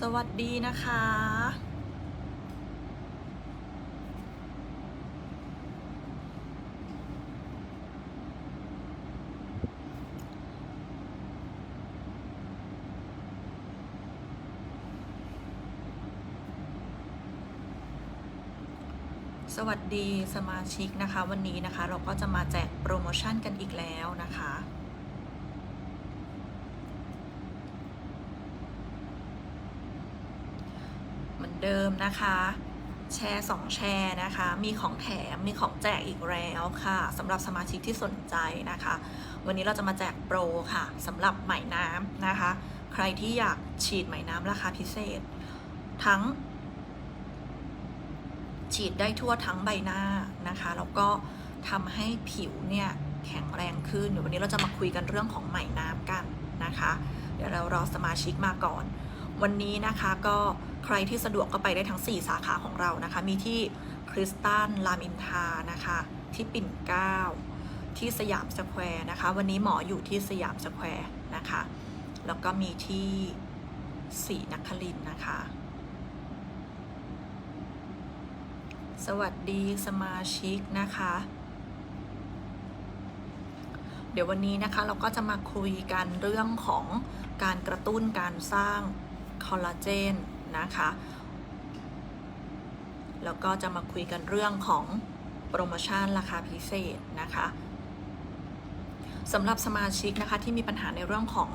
สวัสดีนะคะ สวัสดีสมาชิกนะคะ วันนี้นะคะเราก็จะมาแจกโปรโมชั่นกันอีกแล้วนะคะ เดิมนะคะ แชร์ 2 แชร์นะคะ มีของแถมมีของแจกอีกแล้วค่ะสำหรับสมาชิกที่สนใจนะคะ วันนี้เราจะมาแจกโปรค่ะสำหรับไหมน้ำนะคะ ใครที่อยากฉีดไหมน้ำราคาพิเศษ ทั้ง ฉีดได้ทั่วทั้งใบหน้านะคะแล้วก็ทำให้ผิวเนี่ยแข็งแรงขึ้นเดี๋ยววันนี้เราจะมาคุยกันเรื่องของไหมน้ำกันนะคะ เดี๋ยวเรารอสมาชิกมาก่อน วันนี้นะคะก็ ใครที่สะดวกก็ไปได้ทั้ง 4 สาขาของเรานะคะ มีที่คริสตัลรามินทานะคะ ที่ปิ่นเกล้า ที่สยามสแควร์นะคะ วันนี้หมออยู่ที่สยามสแควร์นะคะ แล้วก็มีที่สีนครินนะคะ สวัสดีสมาชิกนะคะ เดี๋ยววันนี้นะคะเราก็จะมาคุยกันเรื่องของการกระตุ้นการสร้างคอลลาเจน นะคะ แล้วก็จะมาคุยกันเรื่องของโปรโมชั่นราคาพิเศษนะคะสำหรับสมาชิกนะคะที่มีปัญหาในเรื่องของ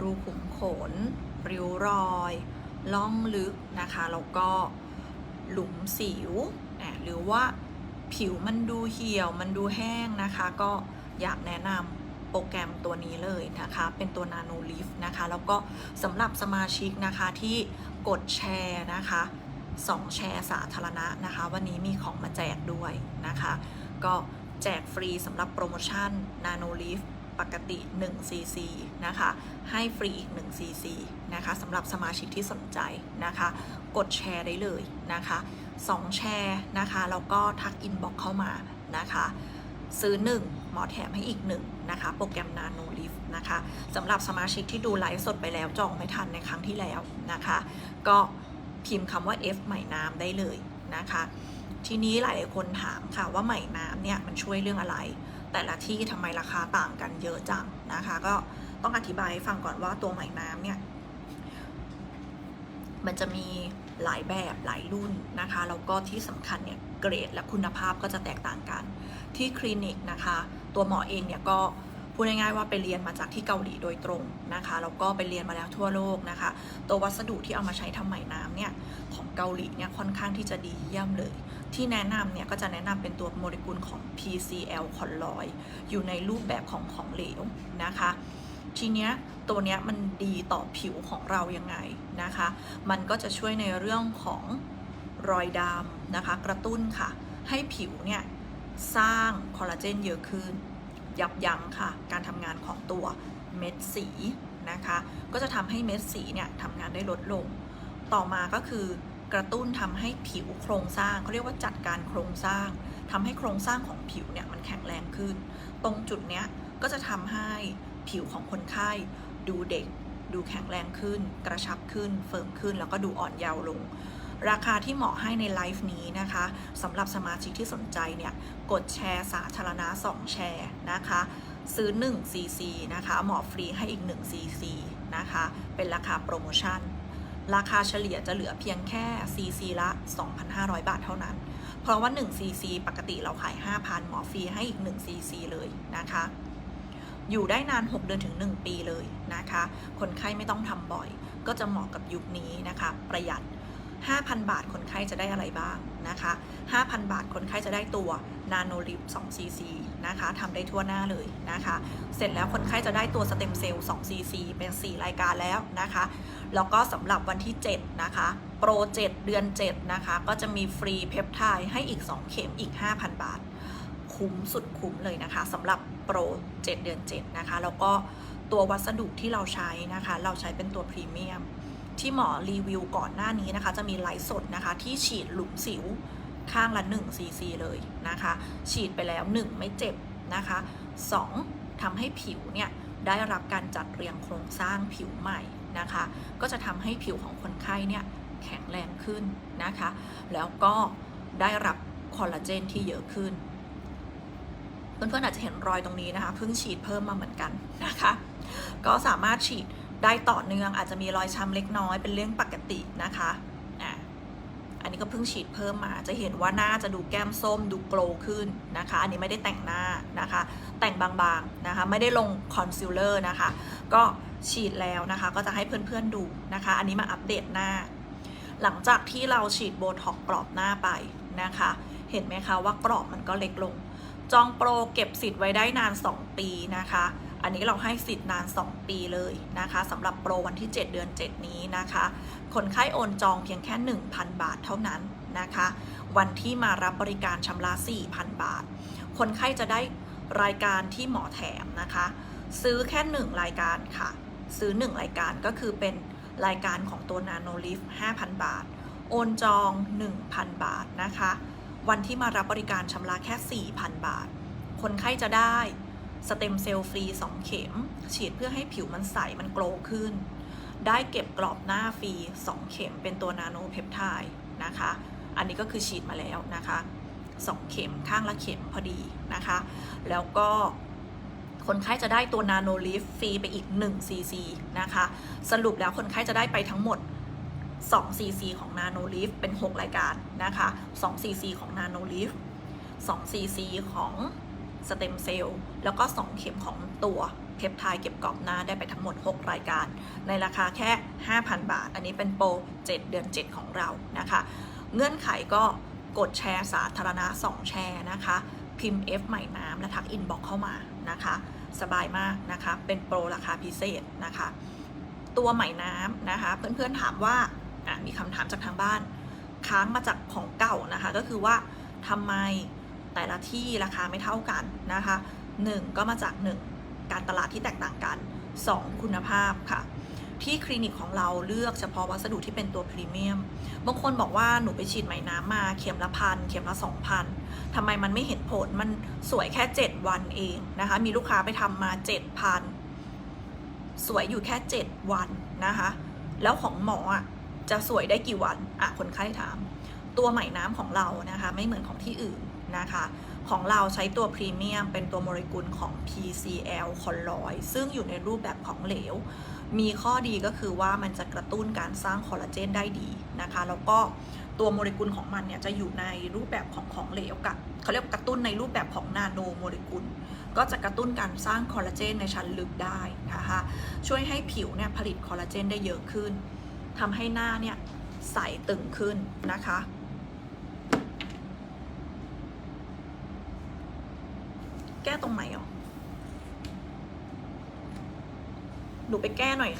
รูขุมขน ริ้วรอยล่องลึกนะคะแล้วก็หลุมสิวอะหรือว่าผิวมันดูเหี่ยวมันดูแห้งนะคะ ก็อยากแนะนำโปรแกรมตัวนี้เลยนะคะ เป็นตัว Nano Leaf นะคะ แล้วก็สำหรับสมาชิกนะคะที่ กดแชร์นะคะ2แชร์สาธารณะนะคะ วันนี้มีของมาแจกด้วยนะคะ ก็แจกฟรีสำหรับโปรโมชั่น Nano Leaf ปกติ 1 cc นะคะ ให้ฟรีอีก 1 cc นะคะสำหรับสมาชิกที่สนใจนะคะ กดแชร์ได้เลยนะคะ 2 แชร์นะคะ แล้วก็ทักอินบ็อกเข้ามานะคะ ซื้อ 1 หมอแถมให้อีก1นะคะ โปรแกรม Nano Leaf นะคะสำหรับสมาชิกที่ดูไลฟ์สดไปแล้วจองไม่ทันในครั้งที่แล้วนะคะ ก็พิมพ์คำว่า F ใหม่น้ำได้เลยนะคะ ทีนี้หลายคนถามค่ะว่าใหม่น้ำเนี่ยมันช่วยเรื่องอะไร แต่ละที่ทำไมราคาต่างกันเยอะจังนะคะ ก็ต้องอธิบายให้ฟังก่อนว่าตัวใหม่น้ำเนี่ยมันจะมีหลายแบบหลายรุ่นนะคะแล้วก็ที่สำคัญเนี่ย เกรดและคุณภาพก็จะแตกต่างกัน ที่คลินิกนะคะ ตัวหมอเองเนี่ยก็พูดง่ายๆว่าไปเรียนมาจากที่เกาหลีโดยตรงนะคะแล้วก็ไปเรียนมาแล้วทั่วโลกนะคะ ตัววัสดุที่เอามาใช้ทำไหมน้ำเนี่ยของเกาหลีเนี่ยค่อนข้างที่จะดีเยี่ยมเลย ที่แนะนำเนี่ยก็จะแนะนำเป็นตัวโมเลกุลของ PCL คอนลอยอยู่ในรูปแบบของของเหลวนะคะทีเนี้ยตัวเนี้ยมันดีต่อผิวของเรายังไงนะคะ มันก็จะช่วยในเรื่องของ รอยดำนะคะ กระตุ้นค่ะ ให้ผิวเนี่ยสร้างคอลลาเจนเยอะขึ้น ยับยั้งค่ะ การทำงานของตัวเม็ดสีนะคะ ก็จะทำให้เม็ดสีเนี่ยทำงานได้ลดลง ต่อมาก็คือกระตุ้นทำให้ผิวโครงสร้างเขาเรียกว่าจัดการโครงสร้างทำให้โครงสร้างของผิวเนี่ยมันแข็งแรงขึ้น ตรงจุดเนี้ยก็จะทำให้ผิวของคนไข้ดูเด็ก ดูแข็งแรงขึ้น กระชับขึ้น เฟิร์มขึ้น แล้วก็ดูอ่อนเยาว์ลง ราคาที่เหมาะให้ในไลฟ์นี้นะคะสำหรับสมาชิกที่สนใจเนี่ยกดแชร์สาธารณะ 2 แชร์นะคะ ซื้อ 1 cc นะคะหมอฟรีให้อีก 1 cc นะคะ เป็นราคาโปรโมชั่น ราคาเฉลี่ยจะเหลือเพียงแค่ cc ละ 2,500 บาทเท่านั้น เพราะว่า 1 cc ปกติเราขาย 5,000 หมอฟรีให้อีก 1 cc เลยนะคะอยู่ได้นาน 6 เดือนถึง 1 ปีเลยนะคะ คนไข้ไม่ต้องทำบ่อย ก็จะเหมาะกับยุคนี้นะคะ ประหยัด 5,000 บาทคนไข้จะได้อะไรบ้างนะคะ 5,000 บาทคนไข้จะได้ตัวนาโนลิป2 cc นะคะทำได้ทั่วหน้าเลยนะคะ เสร็จแล้วคนไข้จะได้ตัวสเต็มเซลล์2 cc เป็น 4 รายการแล้วนะคะ แล้วก็สำหรับวันที่ 7 นะคะ โปร 7 เดือน 7 นะคะ ก็จะมีฟรีเพปไทด์ให้อีก 2 เข็มอีก 5,000 บาท คุ้มสุดคุ้มเลยนะคะสำหรับโปร 7 เดือน 7 นะคะ แล้วก็ตัววัสดุที่เราใช้นะคะ เราใช้เป็นตัวพรีเมียม ที่หมอรีวิวก่อนหน้านี้นะคะ จะมีไลฟ์สดนะคะ ที่ฉีดหลุมสิวข้างละ1 cc เลยนะคะ ฉีดไปแล้ว 1 ไม่เจ็บนะคะ 2ทำให้ผิวเนี่ยได้รับการจัดเรียงโครงสร้างผิวใหม่นะคะ ก็จะทำให้ผิวของคนไข้เนี่ยแข็งแรงขึ้นนะคะ แล้วก็ได้รับคอลลาเจนที่เยอะขึ้น เพื่อนๆอาจจะเห็นรอยตรงนี้นะคะ เพิ่งฉีดเพิ่มมาเหมือนกันนะคะ ก็สามารถฉีด ได้ต่อเนื่องอาจจะมีรอยช้ำเล็กน้อยเป็นเรื่องปกตินะคะอะอันนี้ก็เพิ่งฉีดเพิ่มมาจะเห็นว่าหน้าจะดูแก้มส้มดูโกลว์ขึ้นนะคะ อันนี้ไม่ได้แต่งหน้านะคะ แต่งบางๆนะคะ ไม่ได้ลงคอนซีลเลอร์นะคะ ก็ฉีดแล้วนะคะ ก็จะให้เพื่อนๆดูนะคะ อันนี้มาอัปเดตหน้า หลังจากที่เราฉีดโบท็อกซ์กรอบหน้าไปนะคะ เห็นไหมคะว่ากรอบมันก็เล็กลง จองโปรเก็บสิทธิ์ไว้ได้นาน 2 ปีนะคะ อันนี้เราให้สิทธิ์นาน 2 ปีเลยนะคะสำหรับโปรวันที่ 7 เดือน 7 นี้นะคะ คนไข้โอนจองเพียงแค่ 1,000 บาทเท่านั้นนะคะ วันที่มารับบริการชำระ 4,000 บาท คนไข้จะได้รายการที่หมอแถมนะคะ ซื้อแค่ 1 รายการค่ะ ซื้อ 1 รายการก็คือเป็นรายการของตัวนาโนลิฟ5,000 บาท โอนจอง 1,000 บาทนะคะ วันที่มารับบริการชำระแค่ 4,000 บาท คนไข้จะได้ สเต็มเซลล์ฟรี 2 เข็ม ฉีดเพื่อให้ผิวมันใส มันโกลว์ขึ้น ได้เก็บกรอบหน้าฟรี 2 เข็มเป็นตัวนาโนเพปไทด์นะคะ อันนี้ก็คือฉีดมาแล้วนะคะ 2 เข็มข้างละเข็มพอดีนะคะ แล้วก็คนไข้จะได้ตัวนาโนลิฟฟรีไปอีก1ซีซีนะคะ สรุปแล้วคนไข้จะได้ไปทั้งหมด2 cc ของ Nano Leaf เป็น 6 รายการนะคะ2 cc ของ Nano Leaf 2 cc ของ สเต็มเซลล์แล้วก็ 2 เข็มของตัวเพปไทด์เก็บกรอบหน้าได้ไปทั้งหมด 6 รายการ ในราคาแค่ 5,000 บาท อันนี้เป็นโปร 7 เดือน 7 ของเรานะคะ เงื่อนไขก็กดแชร์สาธารณะ 2 แชร์นะคะ พิมพ์ F ใหม่น้ำและทักอินบ็อกเข้ามานะคะ สบายมากนะคะ เป็นโปรราคาพิเศษนะคะ ตัวใหม่น้ำนะคะ เพื่อนๆถามว่ามีคำถามจากทางบ้าน ค้างมาจากของเก่านะคะ ก็คือว่าทำไม แต่ละที่ราคาไม่เท่ากันนะคะหนึ่งก็มาจากหนึ่งการตลาดที่แตกต่างกันสองคุณภาพค่ะ ที่คลินิกของเราเลือกเฉพาะวัสดุที่เป็นตัวพรีเมียม บางคนบอกว่าหนูไปฉีดไหมน้ำมา เข็มละพันเข็มละสองพันทำไมมันไม่เห็นผลมันสวยแค่ 7 วันเองนะคะ มีลูกค้าไปทำมา 7,000 สวยอยู่แค่ 7 วันนะคะ แล้วของหมออะจะสวยได้กี่วันอะคนไข้ถาม ตัวไหมน้ำของเรานะคะ ไม่เหมือนของที่อื่น นะคะของเราใช้ตัวพรีเมียมเป็นตัวโมเลกุลของ PCL คอลลอยซึ่งอยู่ในรูปแบบของเหลว มีข้อดีก็คือว่ามันจะกระตุ้นการสร้างคอลลาเจนได้ดีนะคะ แล้วก็ตัวโมเลกุลของมันเนี่ยจะอยู่ในรูปแบบของของเหลวกับเขาเรียกกระตุ้นในรูปแบบของนาโนโมเลกุล ก็จะกระตุ้นการสร้างคอลลาเจนในชั้นลึกได้นะคะ ช่วยให้ผิวเนี่ยผลิตคอลลาเจนได้เยอะขึ้นทำให้หน้าเนี่ยใสตึงขึ้นนะคะ แก้ต รงไหนอะหนูไปแก้หน่อย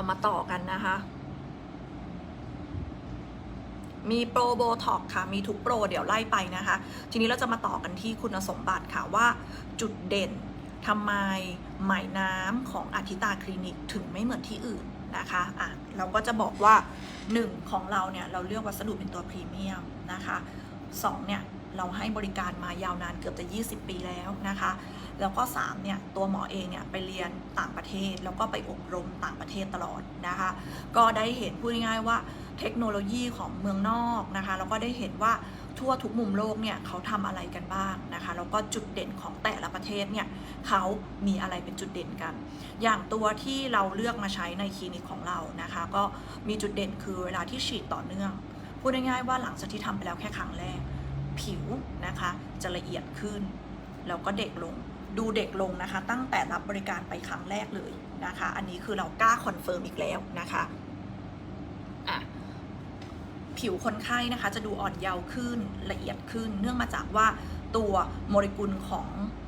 เรามาต่อกันนะคะ มีโปรโบท็อกค่ะ มีทุกโปรเดี๋ยวไล่ไปนะคะ ทีนี้เราจะมาต่อกันที่คุณสมบัติค่ะว่าจุดเด่นทำไมไหมน้ำของอาทิตาคลินิกถึงไม่เหมือนที่อื่นนะคะอะเราก็จะบอกว่า 1 ของเราเนี่ย เราเลือกวัสดุเป็นตัวพรีเมียมนะคะ 2 เนี่ย เราให้บริการมายาวนานเกือบจะ 20 ปีแล้วนะคะ แล้วก็3เนี่ยตัวหมอเองเนี่ยไปเรียนต่างประเทศ แล้วก็ไปอบรมต่างประเทศตลอดนะคะ ก็ได้เห็นพูดง่ายๆว่าเทคโนโลยีของเมืองนอกนะคะแล้วก็ได้เห็นว่าทั่วทุกมุมโลกเนี่ยเขาทำอะไรกันบ้างนะคะแล้วก็จุดเด่นของแต่ละประเทศเนี่ยเขามีอะไรเป็นจุดเด่นกัน อย่างตัวที่เราเลือกมาใช้ในคลินิกของเรานะคะ ก็มีจุดเด่นคือเวลาที่ฉีดต่อเนื่อง พูดง่ายๆว่าหลังจากที่ทำไปแล้วแค่ครั้งแรก ผิวนะคะจะละเอียดขึ้น แล้วก็เด็กลง ดูเด็กลงนะคะ ตั้งแต่รับบริการไปครั้งแรกเลยนะคะ อันนี้คือเรากล้าคอนเฟิร์มอีกแล้วนะคะอะผิวคนไข้นะคะ จะดูอ่อนเยาว์ขึ้นละเอียดขึ้น เนื่องมาจากว่าตัวโมเลกุลของ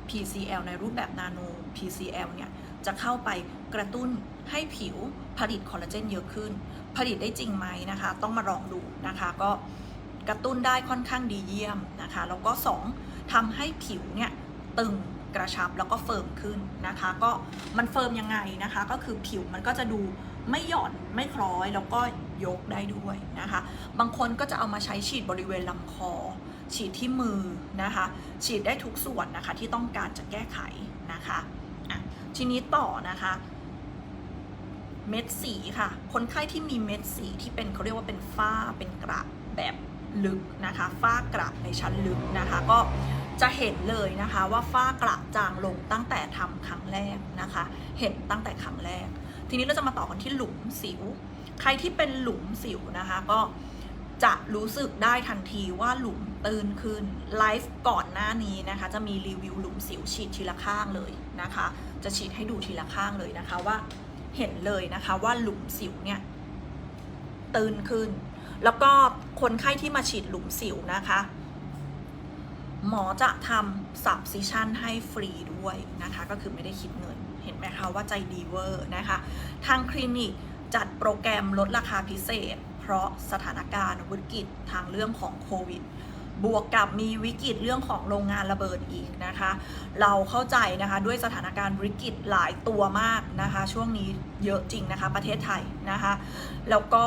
PCL ในรูปแบบนาโน PCL เนี่ยจะเข้าไปกระตุ้นให้ผิวผลิตคอลลาเจนเยอะขึ้น ผลิตได้จริงไหมนะคะ ต้องมาลองดูนะคะ ก็กระตุ้นได้ค่อนข้างดีเยี่ยมนะคะ แล้วก็ 2ทำให้ผิวเนี่ยตึง กระชับแล้วก็เฟิร์มขึ้นนะคะ ก็มันเฟิร์มยังไงนะคะ ก็คือผิวมันก็จะดูไม่หย่อนไม่คล้อยแล้วก็ยกได้ด้วยนะคะ บางคนก็จะเอามาใช้ฉีดบริเวณลำคอ ฉีดที่มือนะคะ ฉีดได้ทุกส่วนนะคะที่ต้องการจะแก้ไขนะคะะทีนี้ต่อนะคะ เม็ดสีค่ะ คนไข้ที่มีเม็ดสีที่เป็นเขาเรียกว่าเป็นฝ้าเป็นกระแบบลึกนะคะ ฝ้ากระในชั้นลึกนะคะ ก็ จะเห็นเลยนะคะว่าฝ้ากระจางลงตั้งแต่ทำครั้งแรกนะคะ เห็นตั้งแต่ครั้งแรก ทีนี้เราจะมาต่อกันที่หลุมสิว ใครที่เป็นหลุมสิวนะคะก็จะรู้สึกได้ทันทีว่าหลุมตื้นขึ้นไลฟ์ก่อนหน้านี้นะคะ จะมีรีวิวหลุมสิวฉีดทีละข้างเลยนะคะ จะฉีดให้ดูทีละข้างเลยนะคะว่าเห็นเลยนะคะว่าหลุมสิวเนี่ยตื้นขึ้น แล้วก็คนไข้ที่มาฉีดหลุมสิวนะคะ หมอจะทำสับซิชันให้ฟรีด้วยนะคะ ก็คือไม่ได้คิดเงิน เห็นไหมคะว่าใจดีเวอร์นะคะ ทางคลินิกจัดโปรแกรมลดราคาพิเศษ เพราะสถานการณ์วิกฤตทางเรื่องของโควิด บวกกับมีวิกฤตเรื่องของโรงงานระเบิดอีกนะคะ เราเข้าใจนะคะด้วยสถานการณ์วิกฤตหลายตัวมากนะคะ ช่วงนี้เยอะจริงนะคะประเทศไทยนะคะ แล้วก็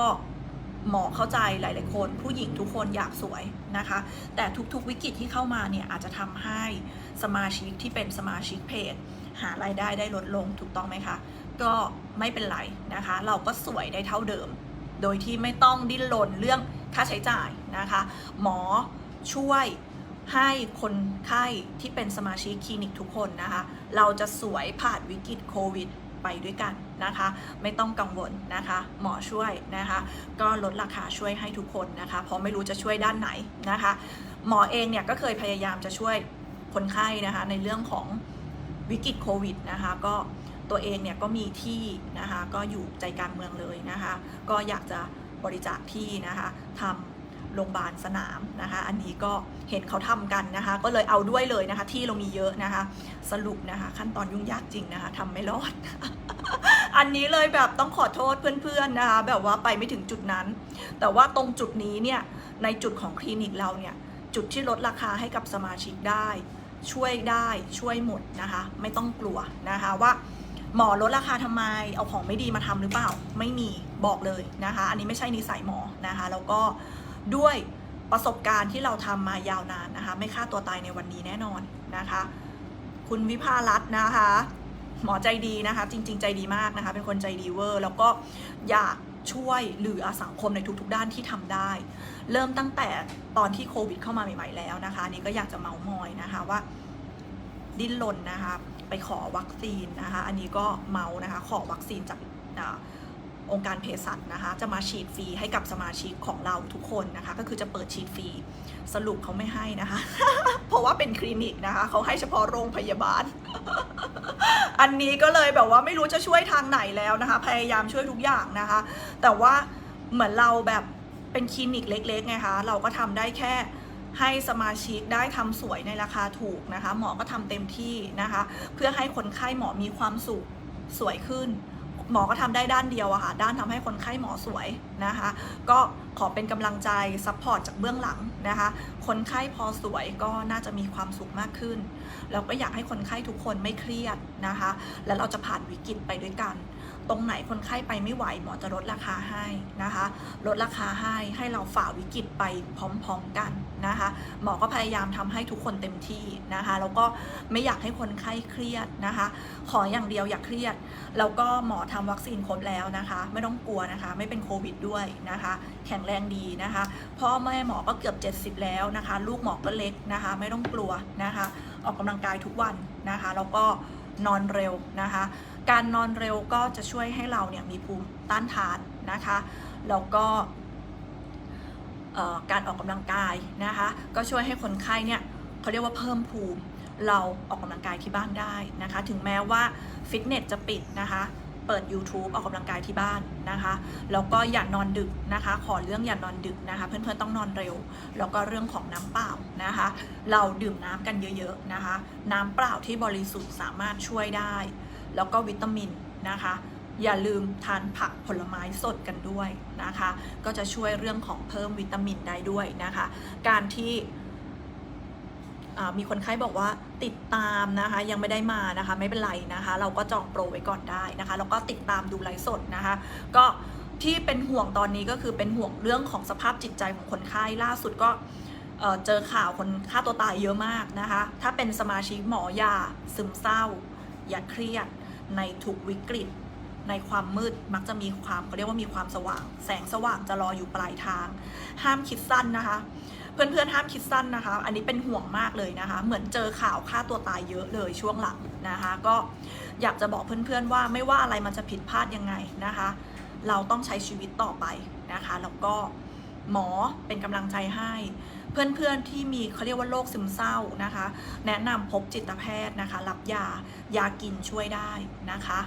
หมอเข้าใจหลาย ๆ คน ผู้หญิงทุกคนอยากสวยนะคะ แต่ทุก ๆ วิกฤตที่เข้ามาเนี่ยอาจจะทำให้สมาชิกที่เป็นสมาชิกเพจ หารายได้ได้ลดลงถูกต้องไหมคะ ก็ไม่เป็นไรนะคะ เราก็สวยได้เท่าเดิม โดยที่ไม่ต้องดิ้นรนเรื่องค่าใช้จ่ายนะคะ หมอช่วยให้คนไข้ที่เป็นสมาชิกคลินิกทุกคนนะคะ เราจะสวยผ่านวิกฤตโควิดไปด้วยกัน นะคะ ไม่ต้องกังวลนะคะ หมอช่วยนะคะ ก็ลดราคาช่วยให้ทุกคนนะคะ เพราะไม่รู้จะช่วยด้านไหนนะคะ หมอเองเนี่ยก็เคยพยายามจะช่วยคนไข้นะคะ ในเรื่องของวิกฤตโควิดนะคะก็ตัวเองเนี่ยก็มีที่นะคะก็อยู่ใจกลางเมืองเลยนะคะ ก็อยากจะบริจาคที่นะคะทำ โรงพยาบาลสนามนะคะ อันนี้ก็เห็นเขาทำกันนะคะ ก็เลยเอาด้วยเลยนะคะ ที่เรามีเยอะนะคะ สรุปนะคะ ขั้นตอนยุ่งยากจริงนะคะทำไม่รอด อันนี้เลยแบบต้องขอโทษเพื่อนๆนะคะ แบบว่าไปไม่ถึงจุดนั้น แต่ว่าตรงจุดนี้เนี่ย ในจุดของคลินิกเราเนี่ย จุดที่ลดราคาให้กับสมาชิกได้ ช่วยได้ช่วยหมดนะคะ ไม่ต้องกลัวนะคะว่าหมอลดราคาทำไม เอาของไม่ดีมาทำหรือเปล่า ไม่มี บอกเลยนะคะ อันนี้ไม่ใช่นิสัยหมอนะคะ แล้วก็ ด้วยประสบการณ์ที่เราทำมายาวนานนะคะ ไม่ฆ่าตัวตายในวันนี้แน่นอนนะคะ คุณวิภารัตน์นะคะ หมอใจดีนะคะ จริง ๆ ใจดีมากนะคะ เป็นคนใจดีเวอร์ แล้วก็อยากช่วยเหลือสังคมในทุก ๆ ด้านที่ทำได้ เริ่มตั้งแต่ตอนที่โควิดเข้ามาใหม่ ๆ แล้วนะคะนี่ก็อยากจะเมาส์มอยนะคะว่า ดิ้นรนนะคะ ไปขอวัคซีนนะคะ อันนี้ก็เมานะคะ ขอวัคซีนจาก องค์การเภสัชนะคะจะมาฉีดฟรีให้กับสมาชิกของเราทุกคนนะคะ ก็คือจะเปิดฉีดฟรีสรุปเขาไม่ให้นะคะ เพราะว่าเป็นคลินิกนะคะเขาให้เฉพาะโรงพยาบาล อันนี้ก็เลยแบบว่าไม่รู้จะช่วยทางไหนแล้วนะคะ พยายามช่วยทุกอย่างนะคะ แต่ว่าเหมือนเราแบบเป็นคลินิกเล็กๆไงคะเราก็ทำได้แค่ให้สมาชิกได้ทำสวยในราคาถูกนะคะ หมอก็ทำเต็มที่นะคะ เพื่อให้คนไข้หมอมีความสุขสวยขึ้น หมอก็ทำได้ด้านเดียวอะค่ะ ด้านทำให้คนไข้หมอสวยนะคะ ก็ขอเป็นกำลังใจซัพพอร์ตจากเบื้องหลังนะคะ คนไข้พอสวยก็น่าจะมีความสุขมากขึ้น แล้วก็อยากให้คนไข้ทุกคนไม่เครียดนะคะ แล้วเราจะผ่านวิกฤตไปด้วยกัน ตรงไหนคนไข้ไปไม่ไหวหมอจะลดราคาให้นะคะ ลดราคาให้ให้เราฝ่าวิกฤตไปพร้อมๆกันนะคะหมอก็พยายามทำให้ทุกคนเต็มที่นะคะแล้วก็ไม่อยากให้คนไข้เครียดนะคะ ขออย่างเดียวอย่าเครียด แล้วก็หมอทำวัคซีนครบแล้วนะคะ ไม่ต้องกลัวนะคะ ไม่เป็นโควิดด้วยนะคะ แข็งแรงดีนะคะพ่อแม่หมอก็เกือบ 70 แล้วนะคะ ลูกหมอก็เล็กนะคะ ไม่ต้องกลัวนะคะ ออกกำลังกายทุกวันนะคะ แล้วก็นอนเร็วนะคะ การนอนเร็วก็จะช่วยให้เราเนี่ยมีภูมิต้านทานนะคะ แล้วก็การออกกำลังกายนะคะ ก็ช่วยให้คนไข้เนี่ยเขาเรียกว่าเพิ่มภูมิ เราออกกำลังกายที่บ้านได้นะคะ ถึงแม้ว่าฟิตเนสจะปิดนะคะเปิด YouTube ออกกำลังกายที่บ้านนะคะแล้วก็อย่านอนดึกนะคะ ขอเรื่องอย่านอนดึกนะคะ เพื่อนๆต้องนอนเร็ว แล้วก็เรื่องของน้ำเปล่านะคะ เราดื่มน้ำกันเยอะๆนะคะ น้ำเปล่าที่บริสุทธิ์สามารถช่วยได้ แล้วก็วิตามินนะคะ อย่าลืมทานผักผลไม้สดกันด้วยนะคะ ก็จะช่วยเรื่องของเพิ่มวิตามินได้ด้วยนะคะ การที่มีคนไข้บอกว่าติดตามนะคะยังไม่ได้มานะคะไม่เป็นไรนะคะ เราก็จองโปรไว้ก่อนได้นะคะแล้วก็ติดตามดูไลฟ์สดนะคะ ก็ที่เป็นห่วงตอนนี้ก็คือเป็นห่วงเรื่องของสภาพจิตใจของคนไข้ล่าสุดก็เจอข่าวคนฆ่าตัวตายเยอะมากนะคะ ถ้าเป็นสมาชิกหมอยาซึมเศร้า อย่าเครียด ในทุกวิกฤต ในความมืดมักจะมีความเขาเรียกว่ามีความสว่าง แสงสว่างจะรออยู่ปลายทาง ห้ามคิดสั้นนะคะ เพื่อนๆห้ามคิดสั้นนะคะ อันนี้เป็นห่วงมากเลยนะคะ เหมือนเจอข่าวฆ่าตัวตายเยอะเลยช่วงหลังนะคะ ก็อยากจะบอกเพื่อนๆว่าไม่ว่าอะไรมันจะผิดพลาดยังไงนะคะ เราต้องใช้ชีวิตต่อไปนะคะ แล้วก็หมอเป็นกำลังใจให้ เพื่อนๆที่มีเขาเรียกว่าโรคซึมเศร้านะคะ แนะนำพบจิตแพทย์นะคะ รับยายากินช่วยได้นะคะ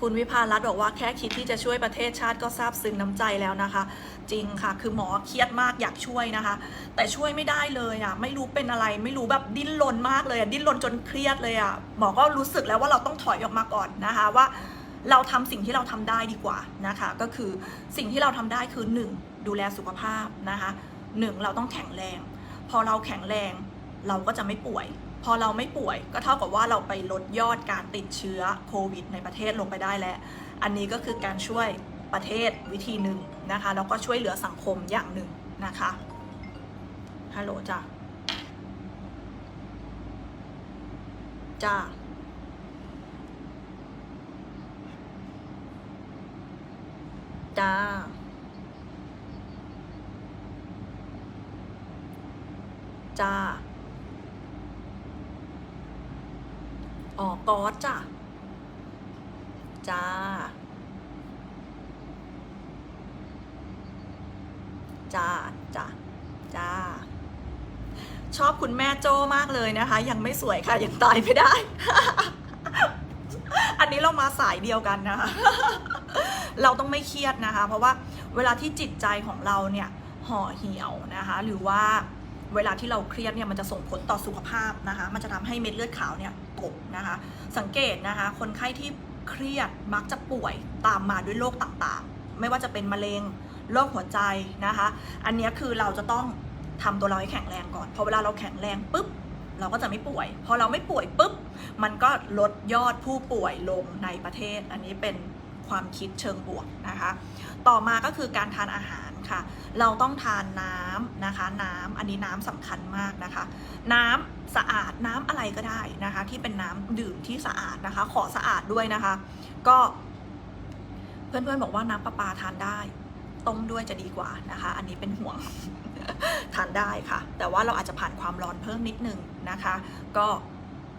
คุณวิภารัตน์บอกว่าแค่คิดที่จะช่วยประเทศชาติก็ซาบซึ้งน้ำใจแล้วนะคะ จริงค่ะ คือหมอเครียดมากอยากช่วยนะคะ แต่ช่วยไม่ได้เลยอะไม่รู้เป็นอะไร ไม่รู้แบบดิ้นรนมากเลยอะดิ้นรนจนเครียดเลยอะหมอก็รู้สึกแล้วว่าเราต้องถอยออกมาก่อนนะคะว่าเราทำสิ่งที่เราทำได้ดีกว่านะคะ ก็คือสิ่งที่เราทำได้คือ 1. ดูแลสุขภาพนะคะ หนึ่งเราต้องแข็งแรง พอเราแข็งแรงเราก็จะไม่ป่วย พอเราไม่ป่วยก็เท่ากับว่าเราไปลดยอดการติดเชื้อโควิด ในประเทศลงไปได้แล้ว อันนี้ก็คือการช่วยประเทศวิธีหนึ่งนะคะแล้วก็ช่วยเหลือสังคมอย่างหนึ่งนะคะฮัลโหลจ้ะจ้าจ้า จ้า อ๋อกอดจ้ะ จ้า จ้า จ้า จ้า ชอบคุณแม่โจ้มากเลยนะคะ ยังไม่สวยค่ะ ยังตายไม่ได้ อันนี้เรามาสายเดียวกันนะคะ เราต้องไม่เครียดนะคะ เพราะว่าเวลาที่จิตใจของเราเนี่ยห่อเหี่ยวนะคะ หรือว่า เวลาที่เราเครียดเนี่ยมันจะส่งผลต่อสุขภาพนะคะ มันจะทำให้เม็ดเลือดขาวเนี่ยตกนะคะ สังเกตนะคะ คนไข้ที่เครียดมักจะป่วยตามมาด้วยโรคต่างๆ ไม่ว่าจะเป็นมะเร็งโรคหัวใจนะคะ อันนี้คือเราจะต้องทำตัวเราให้แข็งแรงก่อนพอเวลาเราแข็งแรงปุ๊บเราก็จะไม่ป่วย พอเราไม่ป่วยปุ๊บ มันก็ลดยอดผู้ป่วยลงในประเทศ อันนี้เป็นความคิดเชิงบวกนะคะ ต่อมาก็คือการทานอาหาร ค่ะ เราต้องทานน้ำนะคะ น้ำอันนี้น้ำสำคัญมากนะคะ น้ำสะอาดน้ำอะไรก็ได้นะคะ ที่เป็นน้ำดื่มที่สะอาดนะคะ ขอสะอาดด้วยนะคะ ก็ เพื่อนๆบอกว่าน้ำประปาทานได้ ต้มด้วยจะดีกว่านะคะ อันนี้เป็นห่วงทานได้ค่ะ แต่ว่าเราอาจจะผ่านความร้อนเพิ่มนิดนึงนะคะ ก็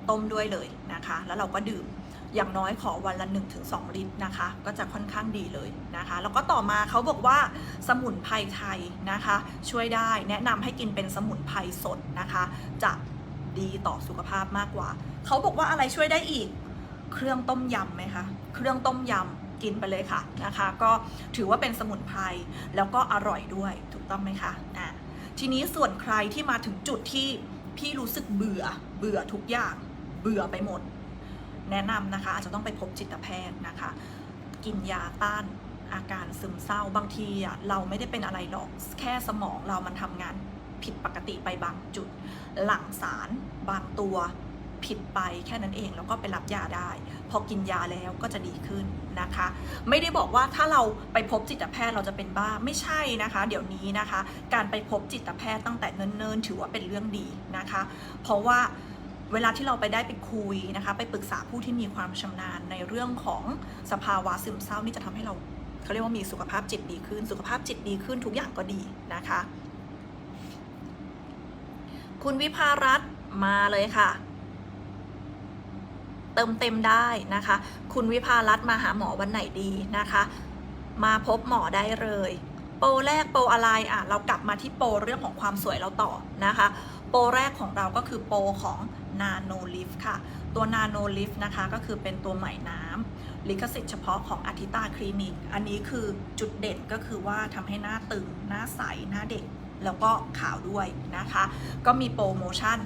ต้มด้วยเลยนะคะ แล้วเราก็ดื่ม อย่างน้อยขอวันละ 1-2 ลิตรนะคะ ก็จะค่อนข้างดีเลยนะคะ แล้วก็ต่อมาเขาบอกว่าสมุนไพรไทยนะคะ ช่วยได้แนะนำให้กินเป็นสมุนไพรสดนะคะ จะดีต่อสุขภาพมากกว่า เขาบอกว่าอะไรช่วยได้อีก เครื่องต้มยำไหมคะ เครื่องต้มยำกินไปเลยค่ะนะคะ ก็ถือว่าเป็นสมุนไพรแล้วก็อร่อยด้วยถูกต้องไหมคะอะทีนี้ส่วนใครที่มาถึงจุดที่พี่รู้สึกเบื่อเบื่อทุกอย่าง เบื่อไปหมด แนะนำนะคะ อาจจะต้องไปพบจิตแพทย์นะคะ กินยาต้านอาการซึมเศร้าบางทีอะเราไม่ได้เป็นอะไรหรอกแค่สมองเรามันทำงานผิดปกติไปบางจุด หลั่งสารบางตัวผิดไปแค่นั้นเองแล้วก็ไปรับยาได้ พอกินยาแล้วก็จะดีขึ้นนะคะ ไม่ได้บอกว่าถ้าเราไปพบจิตแพทย์เราจะเป็นบ้าไม่ใช่นะคะ เดี๋ยวนี้นะคะ การไปพบจิตแพทย์ตั้งแต่เนิ่นๆ ถือว่าเป็นเรื่องดีนะคะ เพราะว่า เวลาที่เราไปได้ไปคุยนะคะไปปรึกษาผู้ที่มีความชำนาญในเรื่องของสภาวะซึมเศร้านี่จะทำให้เราเขาเรียกว่ามีสุขภาพจิตดีขึ้น สุขภาพจิตดีขึ้นทุกอย่างก็ดีนะคะ คุณวิภารัตน์มาเลยค่ะ เติมเต็มได้นะคะ คุณวิภารัตน์มาหาหมอวันไหนดีนะคะ มาพบหมอได้เลยโปรแรกโปรอะไรอะเรากลับมาที่โปรเรื่องของความสวยเราต่อนะคะ โปรแรกของเราก็คือโปรของ นาโนลิฟค่ะ ตัวนาโนลิฟนะคะ ก็คือเป็นตัวใหม่น้ำลิขสิทธิ์เฉพาะของอาทิตาคลินิก อันนี้คือจุดเด่นก็คือว่าทำให้หน้าตึง หน้าใส หน้าเด็ก แล้วก็ขาวด้วยนะคะ ก็มีโปรโมชั่น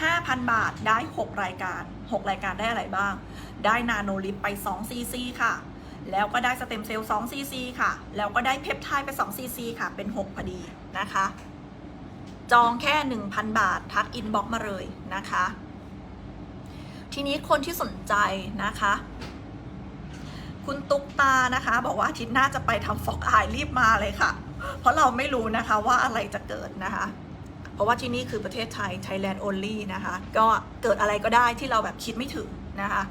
5,000 บาทได้ 6 รายการ 6 รายการได้อะไรบ้าง ได้นาโนลิฟไป2ซีซีค่ะแล้วก็ได้สเต็มเซลล์2ซีซีค่ะ แล้วก็ได้เพปไทด์ไป2ซีซีค่ะ เป็น 6 พอดีนะคะ จองแค่ 1,000 บาท ทักอินบ็อกมาเลยนะคะ ทีนี้คนที่สนใจนะคะ คุณตุ๊กตานะคะ บอกว่าอาทิตย์หน้าจะไปทำฟอกอายรีบมาเลยค่ะ เพราะเราไม่รู้นะคะว่าอะไรจะเกิดนะคะ เพราะว่าที่นี่คือประเทศไทย Thailand only นะคะ ก็เกิดอะไรก็ได้ที่เราแบบคิดไม่ถึงนะคะ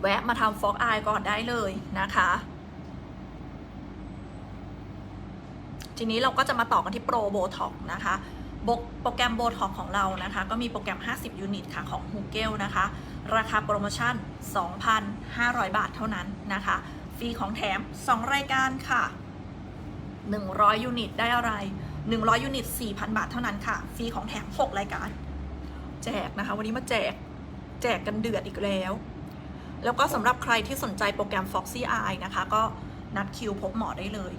แวะมาทำฟอกอายก่อนได้เลยนะคะ ทีนี้เราก็จะมาต่อกันที่โปรโบท็อกนะคะ โปรแกรมโบท็อกของเรานะคะ ก็มีโปรแกรม 50 ยูนิตค่ะ ของ h ูเกลนะคะ ราคาโปรโมชั่น 2,500 บาทเท่านั้นนะคะ ฟรีของแถม 2 รายการค่ะ 100 ยูนิตได้อะไร 100 ยูนิต 4,000 บาทเท่านั้นค่ะ ฟรีของแถม 6 รายการ แจกนะคะ วันนี้มาแจก แจกกันเดือดอีกแล้ว แล้วก็สำหรับใครที่สนใจโปรแกรม Foxy Eye นะคะ ก็นัดคิวพบหมอได้เลย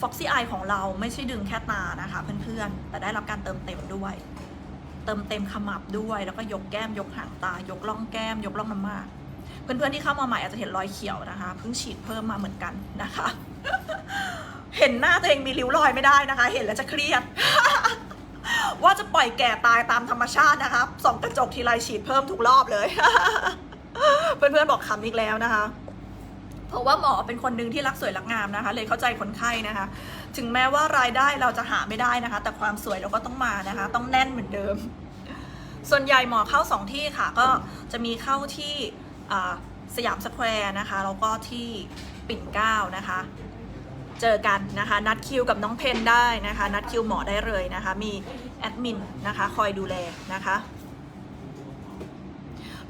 Foxy Eye ของเราไม่ใช่ดึงแค่ตานะคะเพื่อนๆ แต่ได้รับการเติมเต็มด้วย เติมเต็มขมับด้วยแล้วก็ยกแก้มยกหางตา ยกล่องแก้ม ยกล่องน้ำมาก เพื่อนๆที่เข้ามาใหม่อาจจะเห็นรอยเขียวนะคะเพิ่งฉีดเพิ่มมาเหมือนกันนะคะ เห็นหน้าตัวเองมีริ้วรอยไม่ได้นะคะ เห็นแล้วจะเครียด ว่าจะปล่อยแก่ตายตามธรรมชาตินะคะส่องกระจกทีไรฉีดเพิ่มทุกรอบเลย เพื่อนๆบอกคำอีกแล้วนะคะ เพราะว่าหมอเป็นคนหนึ่งที่รักสวยรักงามนะคะ เลยเข้าใจคนไข้นะคะ ถึงแม้ว่ารายได้เราจะหาไม่ได้นะคะ แต่ความสวยเราก็ต้องมานะคะ ต้องแน่นเหมือนเดิม ส่วนใหญ่หมอเข้าสองที่ค่ะ ก็จะมีเข้าที่สยามสแควร์นะคะ แล้วก็ที่ปิ่นเกล้านะคะ เจอกันนะคะ นัดคิวกับน้องเพนได้นะคะ นัดคิวหมอได้เลยนะคะ มีแอดมินนะคะ คอยดูแลนะคะ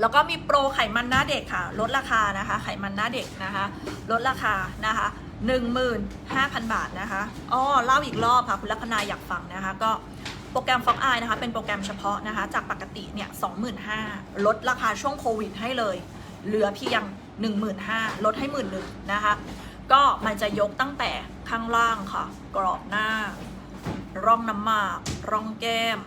แล้วก็มีโปรไขมันหน้าเด็กค่ะ ลดราคานะคะ ไขมันหน้าเด็กนะคะ ลดราคานะคะ 15,000 บาทนะคะอ๋อเล่าอีกรอบค่ะคุณลัคนาอยากฟังนะคะ ก็โปรแกรมฟอกอายนะคะ เป็นโปรแกรมเฉพาะนะคะ จากปกติเนี่ย25,000ลดราคาช่วงโควิดให้เลย เหลือเพียง 15,000ลดให้หมื่นหนึ่งนะคะ ก็มันจะยกตั้งแต่ข้างล่างค่ะ กรอบหน้า ร่องน้ำมาก ร่องแก้ม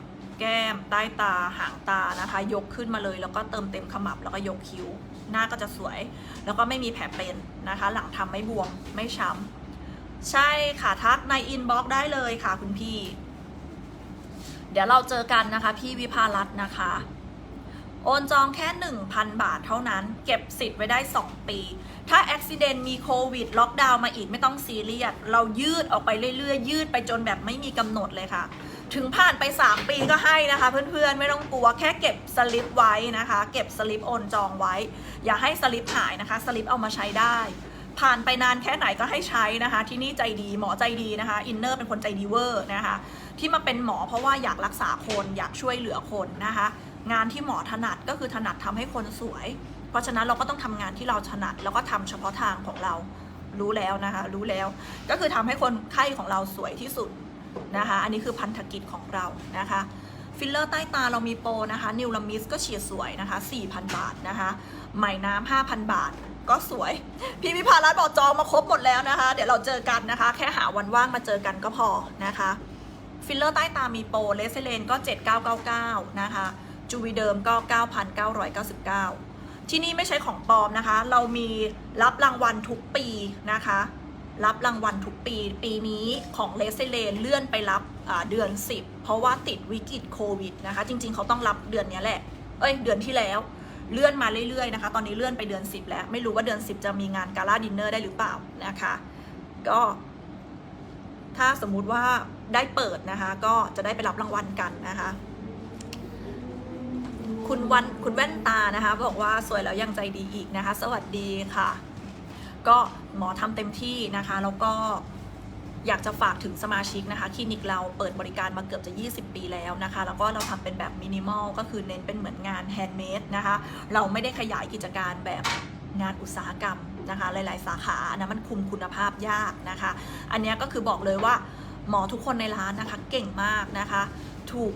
แก้ม ใต้ตาหางตานะคะ ยกขึ้นมาเลย แล้วก็เติมเต็มขมับแล้วก็ยกคิ้ว หน้าก็จะสวย แล้วก็ไม่มีแผลเป็นนะคะ หลังทำไม่บวมไม่ช้ำใช่ค่ะทักในอินบ็อกได้เลยค่ะคุณพี่ เดี๋ยวเราเจอกันนะคะ พี่วิภารัตน์นะคะ โอนจองแค่ 1,000 บาทเท่านั้น เก็บสิทธิ์ไว้ได้ 2 ปี ถ้าอุบิเหตุมีโควิด ล็อกดาวน์มาอีกไม่ต้องซีเรียสเรายืดออกไปเรื่อยๆ ยืดไปจนแบบไม่มีกำหนดเลยค่ะ ถึงผ่านไป 3 ปีก็ให้นะคะ เพื่อนๆไม่ต้องกลัวแค่เก็บสลิปไว้นะคะ เก็บสลิปโอนจองไว้ อย่าให้สลิปหายนะคะ สลิปเอามาใช้ได้ ผ่านไปนานแค่ไหนก็ให้ใช้นะคะ ที่นี่ใจดีหมอใจดีนะคะอินเนอร์เป็นคนใจดีเวอร์นะคะ ที่มาเป็นหมอเพราะว่าอยากรักษาคนอยากช่วยเหลือคนนะคะ งานที่หมอถนัดก็คือถนัดทำให้คนสวย เพราะฉะนั้นเราก็ต้องทำงานที่เราถนัดแล้วก็ทำเฉพาะทางของเรารู้แล้วนะคะ รู้แล้วก็คือทำให้คนไข้ของเราสวยที่สุด นะคะ อันนี้คือพันธกิจของเรานะคะ ฟิลเลอร์ใต้ตาเรามีโปรนะคะ นิวลามิสก็เฉียดสวยนะคะ 4,000 บาทนะคะ ไหมน้ำ5,000 บาท ก็สวย พี่พิพารัตบอกจองมาครบหมดแล้วนะคะ เดี๋ยวเราเจอกันนะคะ แค่หาวันว่างมาเจอกันก็พอนะคะ ฟิลเลอร์ใต้ตามีโปรเลสเซเลนก็ 7999 นะคะ จูวีเดิมก็ 9,999 ที่นี่ไม่ใช่ของปลอมนะคะ เรามีรับรางวัลทุกปีนะคะ รับรางวัลทุกปี ปีนี้ของเลสเซเลนเลื่อนไปรับเดือน 10 เพราะว่าติดวิกฤตโควิดนะคะ จริง ๆ เขาต้องรับเดือนนี้แหละ เอ้ย เดือนที่แล้ว เลื่อนมาเรื่อยๆนะคะ ตอนนี้เลื่อนไปเดือน 10 แล้ว ไม่รู้ว่าเดือน 10 จะมีงานกาล่าดินเนอร์ได้หรือเปล่านะคะ ก็ ถ้าสมมุติว่าได้เปิดนะคะ ก็จะได้ไปรับรางวัลกันนะคะคุณวันคุณแว่นตานะคะ บอกว่าสวยแล้วยังใจดีอีกนะคะ สวัสดีค่ะ ก็หมอทำเต็มที่นะคะ แล้วก็อยากจะฝากถึงสมาชิกนะคะคลินิกเราเปิดบริการมาเกือบจะ 20 ปีแล้วนะคะ แล้วก็เราทำเป็นแบบมินิมอลก็คือเน้นเป็นเหมือนงานแฮนด์เมดนะคะ เราไม่ได้ขยายกิจการแบบงานอุตสาหกรรมนะคะ หลาย ๆ สาขานะมันคุมคุณภาพยากนะคะ อันนี้ก็คือบอกเลยว่าหมอทุกคนในร้านนะคะเก่งมากนะคะ ถูก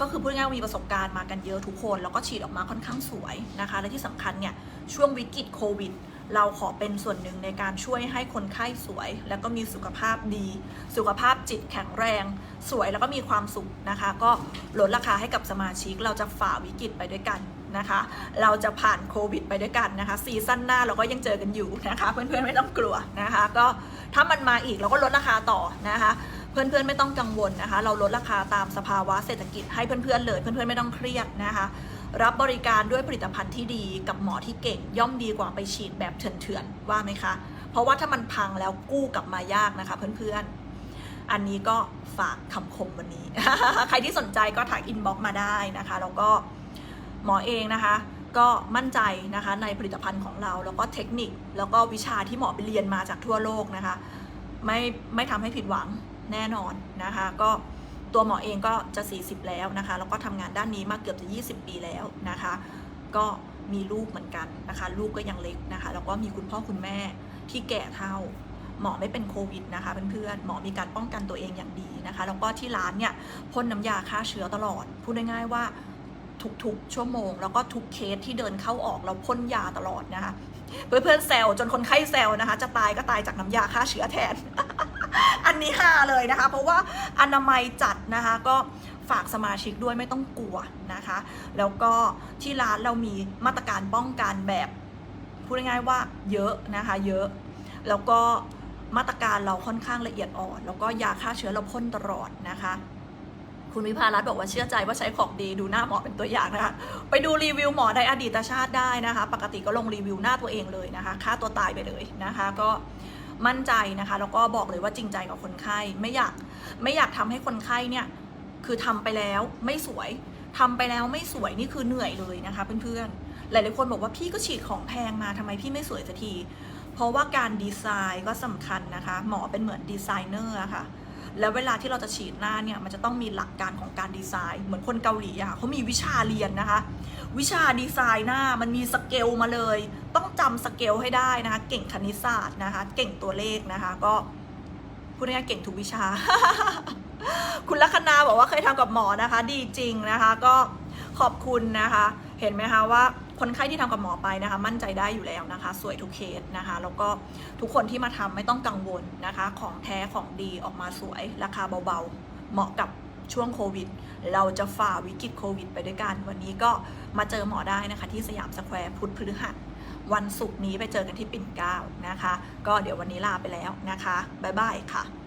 ก็คือพูดง่ายมีประสบการณ์มากันเยอะทุกคน แล้วก็ฉีดออกมาค่อนข้างสวยนะคะ และที่สำคัญเนี่ยช่วงวิกฤตโควิด เราขอเป็นส่วนหนึ่งในการช่วยให้คนไข้สวย แล้วก็มีสุขภาพดี สุขภาพจิตแข็งแรง สวยแล้วก็มีความสุขนะคะ ก็ลดราคาให้กับสมาชิก เราจะฝ่าวิกฤตไปด้วยกันนะคะ เราจะผ่านโควิดไปด้วยกันนะคะซีซั่นหน้าเราก็ยังเจอกันอยู่นะคะ เพื่อนๆไม่ต้องกลัวนะคะ ก็ถ้ามันมาอีกเราก็ลดราคาต่อนะคะ เพื่อนๆไม่ต้องกังวลนะคะ เราลดราคาตามสภาวะเศรษฐกิจให้เพื่อนๆเลย เพื่อนๆไม่ต้องเครียดนะคะ รับบริการด้วยผลิตภัณฑ์ที่ดีกับหมอที่เก่งย่อมดีกว่าไปฉีดแบบเถื่อนๆว่าไหมคะ เพราะว่าถ้ามันพังแล้วกู้กลับมายากนะคะเพื่อนๆ อันนี้ก็ฝากคำคมวันนี้ ใครที่สนใจก็ถ่ายอินบ็อกมาได้นะคะแล้วก็หมอเองนะคะก็มั่นใจนะคะในผลิตภัณฑ์ของเรา แล้วก็เทคนิคแล้วก็วิชาที่หมอไปเรียนมาจากทั่วโลกนะคะ ไม่ไม่ทำให้ผิดหวังแน่นอนนะคะ ก็ ตัวหมอเองก็จะ 40 แล้วนะคะแล้วก็ทำงานด้านนี้มาเกือบจะ 20 ปีแล้วนะคะ ก็มีลูกเหมือนกันนะคะ ลูกก็ยังเล็กนะคะ แล้วก็มีคุณพ่อคุณแม่ที่แก่เท่าหมอไม่เป็นโควิดนะคะเพื่อนๆหมอมีการป้องกันตัวเองอย่างดีนะคะแล้วก็ที่ร้านเนี่ยพ่นน้ำยาฆ่าเชื้อตลอด พูดง่ายๆว่าทุกๆชั่วโมง แล้วก็ทุกเคสที่เดินเข้าออกเราพ่นยาตลอดนะคะเพื่อนๆแซวจนคนไข้แซวนะคะ จะตายก็ตายจากน้ำยาฆ่าเชื้อแทน อันนี้ฮาเลยนะคะ เพราะว่าอนามัยจัดนะคะก็ฝากสมาชิกด้วยไม่ต้องกลัวนะคะ แล้วก็ที่ร้านเรามีมาตรการป้องกันแบบพูดง่ายๆว่าเยอะนะคะเยอะแล้วก็มาตรการเราค่อนข้างละเอียดอ่อน แล้วก็ยาฆ่าเชื้อเราพ่นตลอดนะคะ คุณวิภารัตน์บอกว่าเชื่อใจว่าใช้ของดีดูหน้าหมอเป็นตัวอย่างนะคะ ไปดูรีวิวหมอในอดีตชาติได้นะคะ ปกติก็ลงรีวิวหน้าตัวเองเลยนะคะฆ่าตัวตายไปเลยนะคะ ก็ มั่นใจนะคะแล้วก็บอกเลยว่าจริงใจกับคนไข้ไม่อยากไม่อยากทำให้คนไข้เนี่ยคือทำไปแล้วไม่สวยทำไปแล้วไม่สวยนี่คือเหนื่อยเลยนะคะเพื่อนๆหลายๆคนบอกว่าพี่ก็ฉีดของแพงมาทำไมพี่ไม่สวยสักที เพราะว่าการดีไซน์ก็สำคัญนะคะ หมอเป็นเหมือนดีไซเนอร์ค่ะ แล้วเวลาที่เราจะฉีดหน้าเนี่ยมันจะต้องมีหลักการของการดีไซน์ เหมือนคนเกาหลีอะเขามีวิชาเรียนนะคะ วิชาดีไซน์หน้ามันมีสเกลมาเลย ต้องจำสเกลให้ได้นะคะ เก่งคณิตศาสตร์นะคะ เก่งตัวเลขนะคะ ก็พูดง่ายๆเก่งทุกวิชา คุณลัคนาบอกว่าเคยทำกับหมอนะคะ ดีจริงนะคะ ก็ขอบคุณนะคะ เห็นไหมคะว่า คนไข้ที่ทำกับหมอไปนะคะ มั่นใจได้อยู่แล้วนะคะ สวยทุกเคสนะคะ แล้วก็ทุกคนที่มาทำไม่ต้องกังวลนะคะ ของแท้ของดีออกมาสวย ราคาเบาๆ เหมาะกับช่วงโควิด เราจะฝ่าวิกฤตโควิด ไปด้วยกัน วันนี้ก็มาเจอหมอได้นะคะ ที่สยามสแควร์พุทธพฤหัสวันศุกร์นี้ไปเจอกันที่ปิ่นเกล้านะคะ ก็เดี๋ยววันนี้ลาไปแล้วนะคะบ๊ายบายค่ะ